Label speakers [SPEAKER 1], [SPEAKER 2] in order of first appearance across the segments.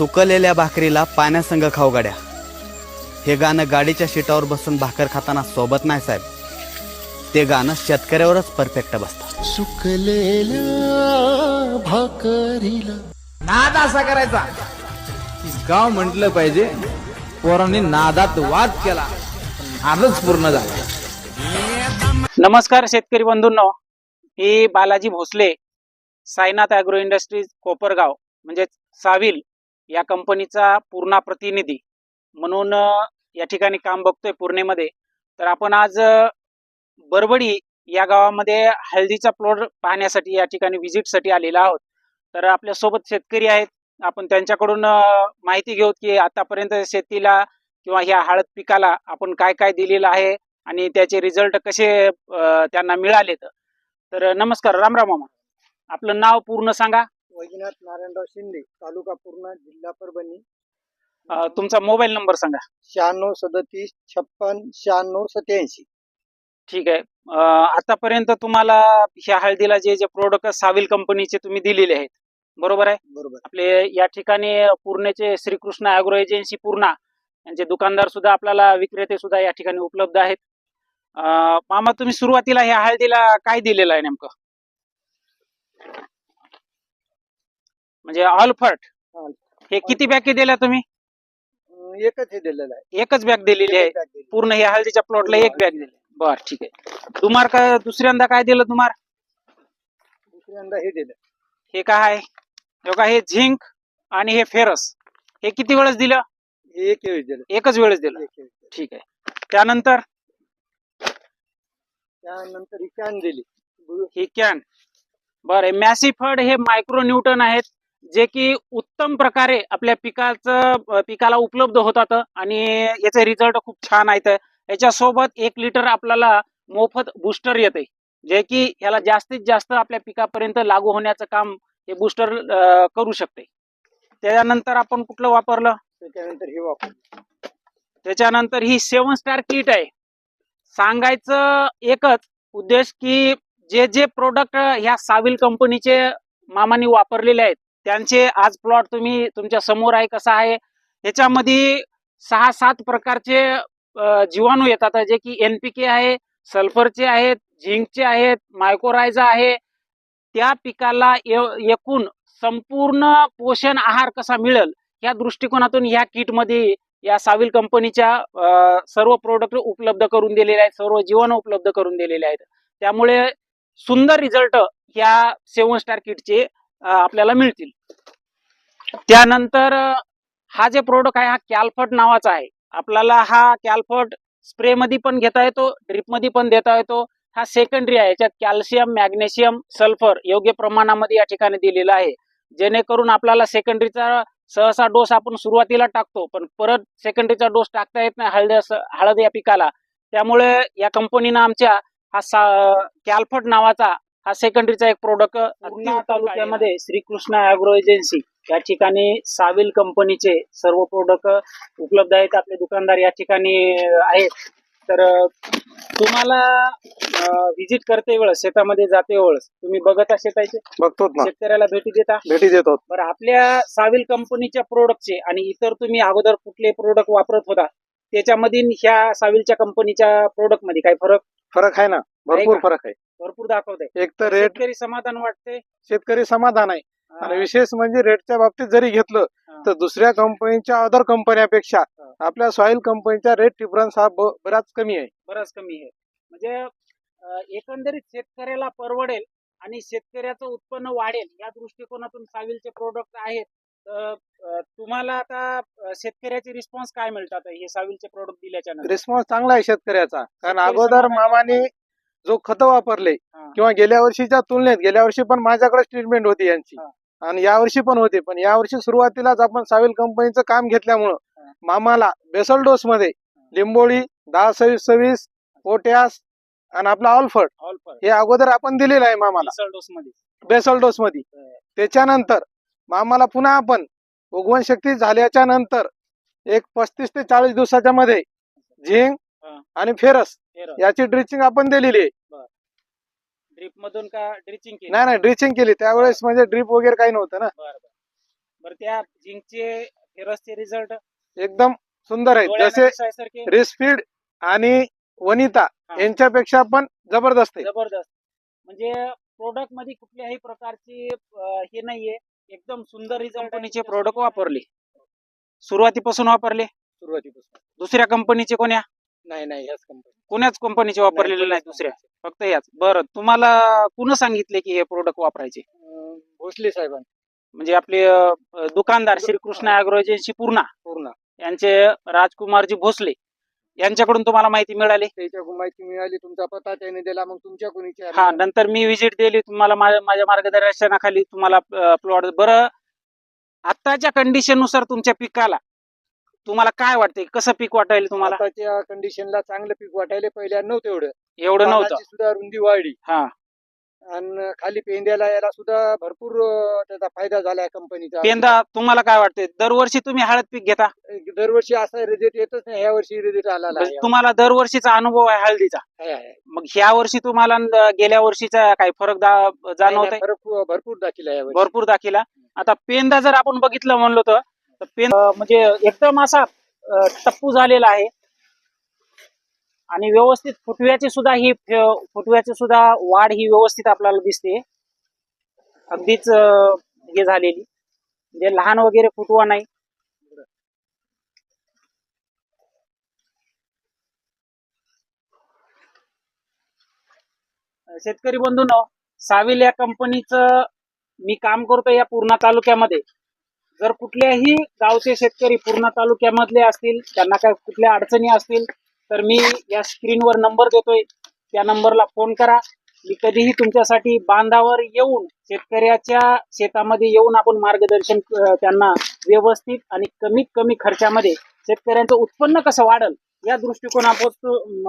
[SPEAKER 1] सुकलेल्या भाकरीला पाण्यासंग खाऊ गाड्या. हे गाणं गाडीच्या शिटावर बसून भाकर खाताना सोबत नाही साहेब. ते गाणं शेतकऱ्यावरच परफेक्ट बसतं.
[SPEAKER 2] सुकलेल्या भाकरीला.
[SPEAKER 3] नाद असा करायचा. की गाव म्हटलं पाहिजे पोरांनी नादात वाद केला नादच पूर्ण झाला.
[SPEAKER 4] नमस्कार शेतकरी बंधूंनो. मी बालाजी भोसले साईनाथ अॅग्रो इंडस्ट्रीज कोपरगाव म्हणजे साविल. या कंपनीचा पूर्णा प्रतिनिधी म्हणून या ठिकाणी काम बघतोय पूर्णेमध्ये. तर आपण आज बरबडी या गावामध्ये हळदीचा प्लॉट पाहण्यासाठी या ठिकाणी व्हिजिटसाठी आलेला आहोत. तर आपल्यासोबत शेतकरी आहेत. आपण त्यांच्याकडून माहिती घेऊ की आतापर्यंत शेतीला किंवा ह्या हळद पिकाला आपण काय काय दिलेलं आहे आणि त्याचे रिझल्ट कसे त्यांना मिळालेत. तर नमस्कार. रामराम मामा. आपलं नाव पूर्ण सांगा.
[SPEAKER 5] वैजनाथ नारायणराव शिंदे तालुका पूर्णा जिल्हा परभणी.
[SPEAKER 4] अ, तुमचा मोबाईल नंबर सांगा.
[SPEAKER 5] शहाण्णव सदतीस छप्पन शहाण्णव सत्याऐंशी.
[SPEAKER 4] ठीक आहे. अ, आतापर्यंत तुम्हाला ह्या हळदीला जे जे प्रोडक्ट साविल कंपनीचे तुम्ही दिलेले आहेत. बरोबर आहे?
[SPEAKER 5] बरोबर.
[SPEAKER 4] आपले या ठिकाणी पूर्णेचे श्रीकृष्ण अॅग्रो एजन्सी पूर्णा यांचे दुकानदार सुद्धा आपल्याला विक्रेते सुद्धा या ठिकाणी उपलब्ध आहेत. अ, मामा तुम्ही सुरुवातीला ह्या हळदीला काय दिलेलं आहे नेमकं? म्हणजे ऑलफर्ट. हे किती बॅग दिल्या तुम्ही?
[SPEAKER 5] एकच हे दिलेलं आहे.
[SPEAKER 4] एकच बॅग दिलेली आहे. पूर्ण ह्या हळदीच्या प्लॉटला एक बॅग दिली बर ठीक आहे. तुम्हाला काय दुसऱ्यांदा काय दिलं तुम्हाला
[SPEAKER 5] दुसऱ्यांदा हे दिलं.
[SPEAKER 4] हे काय आहे? हे बघा, हे झिंक आणि हे फेरस. हे किती वेळेस दिलं?
[SPEAKER 5] हे एक वेळेस दिलं.
[SPEAKER 4] एकच वेळेस दिलं.
[SPEAKER 5] एक वेळेस दिलं.
[SPEAKER 4] ठीक आहे. त्यानंतर?
[SPEAKER 5] त्यानंतर ही कॅन दिली.
[SPEAKER 4] ही कॅन बरं मॅसिफर्ड हे मायक्रो न्यूटन आहेत. जे की उत्तम प्रकारे आपल्या पिकाचं पिकाला उपलब्ध होतात आणि याचे रिझल्ट खूप छान आहेत. याच्यासोबत एक लिटर आपल्याला मोफत बुस्टर येते. जे की ह्याला जास्तीत जास्त आपल्या पिकापर्यंत लागू होण्याचं काम हे बुस्टर करू शकते. त्याच्यानंतर आपण कुठलं वापरलं?
[SPEAKER 5] त्याच्यानंतर हे वापर
[SPEAKER 4] त्याच्यानंतर ही सेवन स्टार किट आहे. सांगायचं एकच उद्देश की जे जे प्रोडक्ट ह्या साविल कंपनीचे मामानी वापरलेले आहेत त्यांचे आज प्लॉट तुम्ही तुमच्यासमोर आहे कसा आहे? ह्याच्यामध्ये सहा सात प्रकारचे जीवाणू येतात. जे की एनपीके आहे सल्फरचे आहेत झिंकचे आहेत मायकोरायझा आहे. त्या पिकाला एकूण संपूर्ण पोषण आहार कसा मिळेल? या दृष्टिकोनातून ह्या किटमध्ये या साविल कंपनीच्या सर्व प्रोडक्ट उपलब्ध करून दिलेले आहेत सर्व जीवन उपलब्ध करून दिलेले आहेत. त्यामुळे सुंदर रिझल्ट या सेवन स्टार किटचे आपल्याला मिळतील. त्यानंतर हा जे प्रोडक्ट आहे हा कॅल्फर्ट नावाचा आहे. आपल्याला हा कॅल्फर्ट स्प्रे मध्ये पण घेता येतो ड्रिपमध्ये पण देता येतो. हा सेकंडरी आहे याच्यात कॅल्शियम मॅग्नेशियम सल्फर योग्य प्रमाणामध्ये या ठिकाणी दिलेला आहे. जेणेकरून आपल्याला सेकंडरीचा सहसा डोस आपण सुरुवातीला टाकतो पण परत सेकंडरीचा डोस टाकता येत नाही हळद हळद या पिकाला. त्यामुळे या कंपनीनं आमच्या हा सा कॅल्फर्ट नावाचा हा सेकंडरीचा एक प्रोडक्ट तालुक्यामध्ये श्रीकृष्ण अॅग्रो एजन्सी या ठिकाणी साविल कंपनीचे सर्व प्रोडक्ट उपलब्ध आहेत. आपले दुकानदार या ठिकाणी आहेत. तर तुम्हाला व्हिजिट करते वेळेस शेतामध्ये जाते वेळेस तुम्ही बघत शेताचे
[SPEAKER 5] बघतो ना.
[SPEAKER 4] शेतकऱ्याला भेटी देता?
[SPEAKER 5] भेटी देतो.
[SPEAKER 4] बरं आपल्या साविल कंपनीच्या प्रोडक्टचे आणि इतर तुम्ही अगोदर कुठले प्रोडक्ट वापरत होता त्याच्यामध्ये ह्या साविलच्या कंपनीच्या प्रोडक्टमध्ये काही फरक?
[SPEAKER 5] फरक आहे ना. भरपूर
[SPEAKER 4] का?
[SPEAKER 5] फरक आहे.
[SPEAKER 4] भरपूर दाखवत
[SPEAKER 5] एक तर रेट
[SPEAKER 4] शेतकरी समाधान वाटते
[SPEAKER 5] शेतकरी समाधान आहे. आणि विशेष म्हणजे रेटच्या बाबतीत जरी घेतलं
[SPEAKER 4] हा.
[SPEAKER 5] तर दुसऱ्या कंपनीच्या अदर कंपन्यापेक्षा आपल्या सॉइल कंपनीचा रेट डिफरन्स हा ब- बराच कमी आहे.
[SPEAKER 4] बराच कमी आहे. म्हणजे अं, एकंदरीत शेतकऱ्याला परवडेल आणि शेतकऱ्याचं उत्पन्न वाढेल या दृष्टिकोनातून साविलचे प्रोडक्ट आहेत तर अं, तुम्हाला आता अं, शेतकऱ्याचे रिस्पॉन्स काय मिळतात हे साविलचे प्रोडक्ट दिल्याच्या नंतर?
[SPEAKER 5] रिस्पॉन्स चांगला आहे शेतकऱ्याचा. कारण
[SPEAKER 4] शेतकरी
[SPEAKER 5] अगोदर
[SPEAKER 4] समाधानी
[SPEAKER 5] मामाने जो खत वापरले. किंवा गेल्या वर्षीच्या तुलनेत गेल्या वर्षी पण माझ्याकडे ट्रीटमेंट होती यांची. आणि यावर्षी पण होते पण यावर्षी सुरुवातीलाच आपण साविल कंपनीचं काम घेतल्यामुळं. मामाला बेसल डोस मध्ये लिंबोळी दहा सव्वीस सव्वीस पोटॅस आणि आपला ऑलफर्ट हे अगोदर आपण दिलेलं आहे मामाला बेसल डोस मध्ये. त्याच्यानंतर मामाला पुन्हा आपण उगवण शक्ती झाल्याच्यानंतर एक पस्तीस ते चाळीस दिवसाच्या मध्ये
[SPEAKER 4] हा.
[SPEAKER 5] आणि फेरस याची ड्रिचिंग आपण दिलेली आहे.
[SPEAKER 4] ड्रिप मधून का ड्रिचिंग केली?
[SPEAKER 5] नाही नाही ड्रिचिंग केली. त्यावेळेस म्हणजे ड्रिप वगैरे काही नव्हतं ना.
[SPEAKER 4] बरं बरं. बरं त्या जिंकचे फेरसचे रिझल्ट
[SPEAKER 5] एकदम सुंदर आहेत. जसे
[SPEAKER 4] सारखे
[SPEAKER 5] रिस्पीड आणि वनिता. यांच्यापेक्षा पण जबरदस्त आहे.
[SPEAKER 4] जबरदस्त. म्हणजे प्रोडक्टमध्ये कुठल्याही प्रकारची अं, हे नाहीये. एकदम सुंदर कंपनीचे प्रोडक्ट वापरले. सुरुवातीपासून वापरले.
[SPEAKER 5] सुरुवातीपासून.
[SPEAKER 4] दुसऱ्या कंपनीचे कोण्या?
[SPEAKER 5] नाही नाही ह्याच कंपनी
[SPEAKER 4] कोण्याच कंपनीचे वापरलेले नाही दुसऱ्या? फक्त याच बरं तुम्हाला कुण सांगितले की हे प्रोडक्ट वापरायचे?
[SPEAKER 5] भोसले साहेबांनी.
[SPEAKER 4] म्हणजे आपले अं, दुकानदार श्रीकृष्ण अॅग्रो एजन्सी पूर्णा.
[SPEAKER 5] पूर्ण.
[SPEAKER 4] यांचे राजकुमारजी भोसले. यांच्याकडून तुम्हाला माहिती मिळाली?
[SPEAKER 5] त्याच्या माहिती मिळाली तुमचा पत्ता त्याने दिला मग तुमच्या कोणी
[SPEAKER 4] हा नंतर मी विजिट दिली तुम्हाला माझ्या माझ्या मार्गदर्शनाखाली तुम्हाला प्लॉट बरं आत्ताच्या कंडिशननुसार तुमच्या पिकाला तुम्हाला काय वाटते कसं पीक वाटायला तुम्हाला?
[SPEAKER 5] आताच्या कंडिशनला चांगलं पीक वाटायला पहिल्या नव्हतं एवढं.
[SPEAKER 4] एवढं नव्हतं.
[SPEAKER 5] पानाची सुद्धा रुंदी वाढली.
[SPEAKER 4] हा.
[SPEAKER 5] आणि खाली पेंड्याला याला सुद्धा भरपूर अं, त्याचा फायदा झाला कंपनीचा
[SPEAKER 4] पेंदा तुम्हाला काय वाटते दरवर्षी तुम्ही हळद पीक घेता?
[SPEAKER 5] दरवर्षी असा रिझल्ट येतच नाही ह्या वर्षी रिझल्ट आला
[SPEAKER 4] म्हणजे तुम्हाला दरवर्षीचा अनुभव आहे हळदीचा. मग ह्या वर्षी तुम्हाला न- गेल्या वर्षीचा काही फरक दा- जाणवत आहे
[SPEAKER 5] भरपूर दाखिला या
[SPEAKER 4] भरपूर दाखिला. आता पेंदा जर आपण बघितलं म्हणलो तर तर पेन म्हणजे एकदम असा टप्पू झालेला आहे. आणि व्यवस्थित फुटव्याची सुद्धा ही फुटव्याची सुद्धा वाढ ही व्यवस्थित आपल्याला दिसते. अगदीच हे झालेली. म्हणजे लहान वगैरे फुटवा नाही. शेतकरी बंधून साविल या कंपनीचं मी काम करतो या पूर्णा तालुक्यामध्ये. जर कुठल्याही गावचे शेतकरी पूर्णा तालुक्यामधले असतील त्यांना काय कुठल्या अडचणी असतील तर मी या स्क्रीनवर नंबर देतोय. त्या नंबरला फोन करा. मी कधीही तुमच्यासाठी बांधावर येऊन शेतकऱ्याच्या शेतामध्ये येऊन आपण मार्गदर्शन त्यांना व्यवस्थित आणि कमीत कमी खर्चामध्ये शेतकऱ्यांचं उत्पन्न कसं वाढल या दृष्टिकोनापासून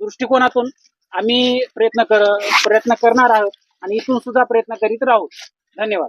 [SPEAKER 4] दृष्टिकोनातून आम्ही प्रयत्न कर प्रयत्न करणार आहोत आणि इथून सुद्धा प्रयत्न करीत राहू. धन्यवाद.